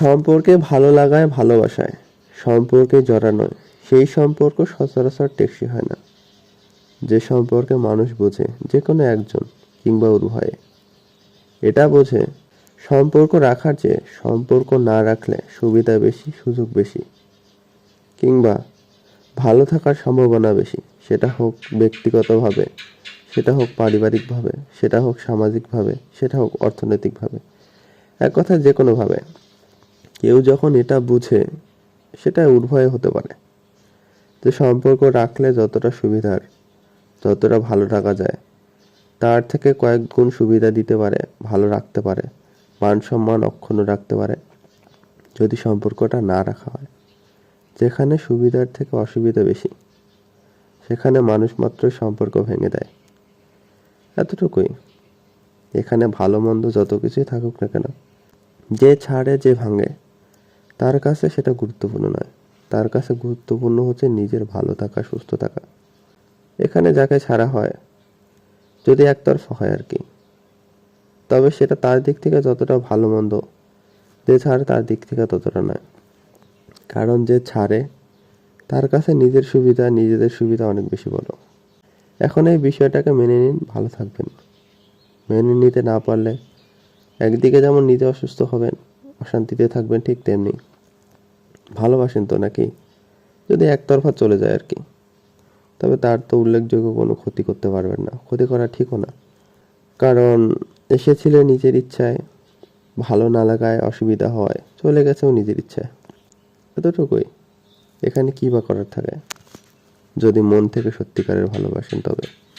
সম্পর্কে ভালো লাগায়, ভালোবাসায়। সম্পর্কে জড়ানোয় সেই সম্পর্ক সচরাচর টেকসই হয় না। যে সম্পর্কে মানুষ বোঝে যে কোনো একজন, কিংবা উভয়ে। এটা বোঝে, সম্পর্ক রাখার চেয়ে সম্পর্ক না রাখলে সুবিধা বেশি, সুযোগ বেশি। কিংবা ভালো থাকার সম্ভাবনা বেশি। সেটা হোক ব্যক্তিগতভাবে, সেটা হোক পারিবারিকভাবে, সেটা হোক সামাজিকভাবে, সেটা হোক অর্থনৈতিকভাবে। এক কথা যে কোনোভাবে যখন এটা বুঝে, সেটা উভয় হতে পারে। যে সম্পর্ক রাখলে যতটা সুবিধার যতটা ভালো রাখা যায়। তার থেকে কয়েক গুণ সুবিধা দিতে পারে, ভালো রাখতে পারে, মান সম্মান অক্ষুণ্ণ রাখতে পারে, যদি সম্পর্কটা না রাখা হয়। যেখানে সুবিধার থেকে অসুবিধা বেশি, সেখানে মানুষ মাত্র সম্পর্ক ভেঙে দেয়। এতটুকুই। এখানে ভালো মন্দ যত কিছুই থাকুক না কেন, যে ছাড়ে, যে ভাঙে তার কাছে সেটা গুরুত্বপূর্ণ নয়। তার কাছে গুরুত্বপূর্ণ হচ্ছে নিজের ভালো থাকা, সুস্থ থাকা। এখানে যাকে ছাড়া হয়, যদি একতরফা হয় আর কি। তবে সেটা তার দিক থেকে যতটা ভালো মন্দ, যে ছাড় তার দিক থেকে ততটা নয়। কারণ যে ছাড়ে, তার কাছে নিজের সুবিধা, নিজেদের সুবিধা অনেক বেশি বলো এখন এই বিষয়টাকে মেনে নিন, ভালো থাকবেন। মেনে নিতে না পারলে, একদিকে যেমন নিজে অসুস্থ হবেন, অশান্তিতে থাকবেন ঠিক তেমনি। ভালোবাসেন তো নাকি? যদি একতরফা চলে যায় আর কি। তবে তার তো উল্লেখযোগ্য কোনো ক্ষতি করতে পারবেন না। ক্ষতি করা ঠিকও না। কারণ এসেছিলে নিজের ইচ্ছায়। ভালো না লাগায় অসুবিধা হয়। চলে গেছেও নিজের ইচ্ছায়। এতটুকুই। এখানে কী বা করার থাকে? যদি মন থেকে সত্যিকারের ভালোবাসেন তবে।